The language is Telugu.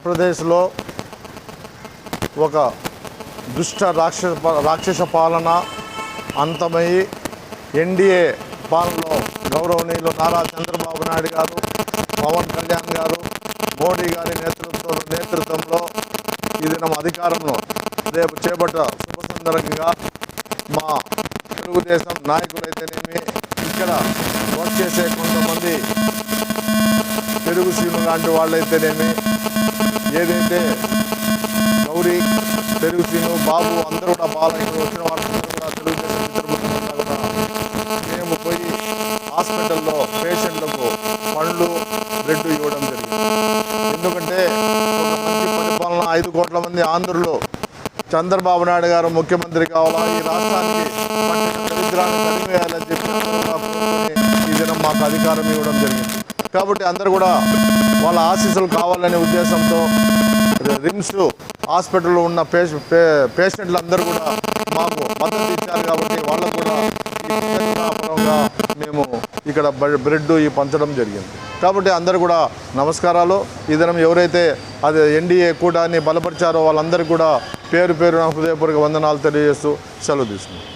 ఆంధ్రప్రదేశ్లో ఒక దుష్ట రాక్ష రాక్షస పాలన అంతమయ్యి ఎన్డీఏ పాలనలో గౌరవనీయులు నారా చంద్రబాబు నాయుడు గారు పవన్ కళ్యాణ్ గారు మోడీ గారి నేతృత్వం నేతృత్వంలో ఈ దినం అధికారంలో రేపు చేపట్ట శుభసుందరంగా మా తెలుగుదేశం నాయకులైతేనేమి ఇక్కడ వర్క్ చేసే కొంతమంది తెలుగు సీను లాంటి వాళ్ళైతేనేమి ఏదైతే గౌరీ తెలుగు సీను బాబు అందరూ కూడా బాలయ్య వచ్చిన వాళ్ళందరూ కూడా తెలుగుదేశం కూడా మేము పోయి హాస్పిటల్లో పేషెంట్లకు పండ్లు బ్రెడ్ ఇవ్వడం జరిగింది. ఎందుకంటే ఒక మంచి పరిపాలన ఐదు కోట్ల మంది ఆంధ్రులు చంద్రబాబు నాయుడు గారు ముఖ్యమంత్రి కావాలా ఈ రాష్ట్రానికి దరిద్రాన్ని తరిమేయాలని చెప్పి మాకు అధికారం ఇవ్వడం జరిగింది. కాబట్టి అందరూ కూడా వాళ్ళ ఆశీస్సులు కావాలనే ఉద్దేశంతో రిమ్స్ హాస్పిటల్లో ఉన్న పేష పే- పేషెంట్లు అందరూ కూడా మాకు మద్దతు ఇచ్చారు కాబట్టి వాళ్ళకు కూడా కృతజ్ఞతాపరంగా మేము ఇక్కడ బ- బ్రెడ్ ఈ పంచడం జరిగింది. కాబట్టి అందరూ కూడా నమస్కారాలు. ఈ దినం ఎవరైతే అది ఎన్డీఏ కూడాన్ని బలపరిచారో వాళ్ళందరికీ కూడా పేరు పేరున హృదయపూర్వక వందనాలు తెలియజేస్తూ సెలవు తీసుకున్నాం